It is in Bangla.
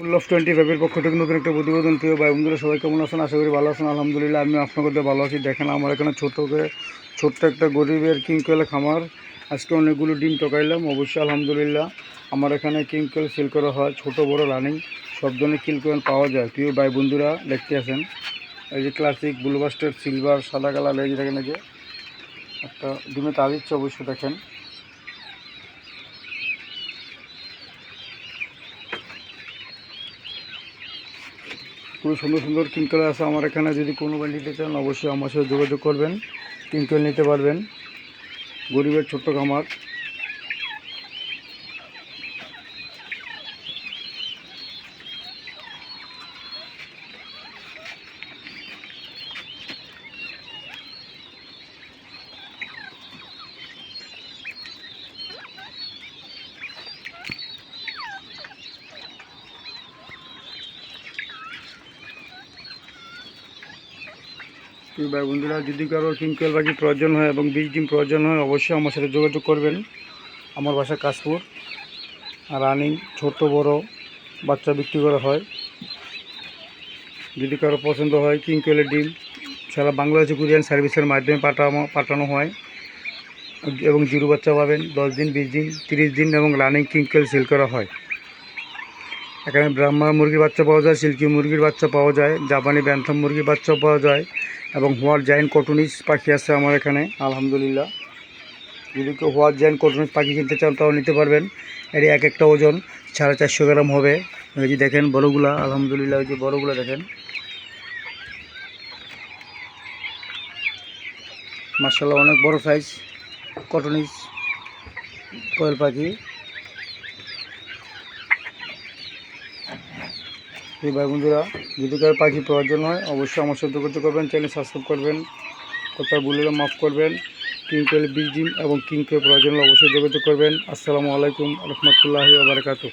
ফুল অফ টোয়েন্টি ফাইভের পক্ষ থেকে নতুন একটা প্রতিবেদন প্রিয় ভাই বন্ধুরা সবাই কেমন আছেন? আশা করি ভালো আছেন। আলহামদুলিল্লাহ আমি আপনাদের ভালো আছি। দেখেন আমার এখানে ছোট করে, ছোট্ট একটা গরিবের কিংকয়েল খামার। আজকে অনেকগুলো ডিম টকাইলাম। অবশ্যই আলহামদুলিল্লাহ, আমার এখানে কিংকয়েল সেল করা হয়। ছোট, বড় রানিং সব ধরনের কিংকয়েল পাওয়া যায়। প্রিয় ভাই বন্ধুরা, দেখতে আছেন? এই যে ক্লাসিক ব্লুবাস্টার সিলভার সাদা কালার, এই দেখেন এই যে, একটা ডিমে তার দিচ্ছে অবশ্যই দেখেন। খুবই সুন্দর সুন্দর কিঙ্কল আছে। আমার এখানে যদি কোনো বা নিতে চান, অবশ্যই আমার সাথে যোগাযোগ করবেন। কিঙ্কল নিতে পারবেন। গরিবের ছোট্ট খামার। প্রিয় ভাই বন্ধুরা যদি কারও কিঙ্কল পাখি প্রয়োজন হয় এবং বীজ ডিম প্রয়োজন হয় অবশ্যই আমার সাথে যোগাযোগ করবেন আমার বাসা কাশপুর রানিং ছোট বড় বাচ্চা বিক্রি করা হয় যদি কারও পছন্দ হয় কিঙ্কলের ডিম সারা বাংলাদেশে কুরিয়ান সার্ভিসের মাধ্যমে পাঠানো পাঠানো হয় এবং জিরো বাচ্চা পাবেন দশ দিন বিশ দিন তিরিশ দিন এবং রানিং কিঙ্কল সেল করা হয় এখানে ব্রাহ্মা মুরগির বাচ্চা পাওয়া যায় সিল্কি মুরগির বাচ্চা পাওয়া যায় জাপানি ব্যান্থাম মুরগির বাচ্চা পাওয়া যায় এবং হোয়াট জায়েন্ট কটনিস পাখি আছে আমার এখানে, আলহামদুলিল্লাহ। যদি কেউ হোয়াট জায়েন্ট কটনিস পাখি কিনতে চান, তাও নিতে পারবেন। এর এক একটা ওজন সাড়ে চারশো গ্রাম হবে। ওই যে দেখেন বড়গুলা, আলহামদুলিল্লাহ ওই যে বড়গুলো দেখেন। মার্শাল্লাহ অনেক বড় সাইজ কটনিস, কোয়েল পাখি। এই ভাই বন্ধুরা যদি কারও পাখি প্রয়োজন হয়, অবশ্যই আমার সাথে করতে করবেন, চ্যানেল সাবস্ক্রাইব করবেন, কথা বললে মাফ করবেন কিংকোয়েল বীজ ডিম এবং কিংকে প্রয়োজন হলে অবশ্যই যোগাযোগ করবেন। আসসালামু আলাইকুম, রহমতুল্লাহি আবরকাতু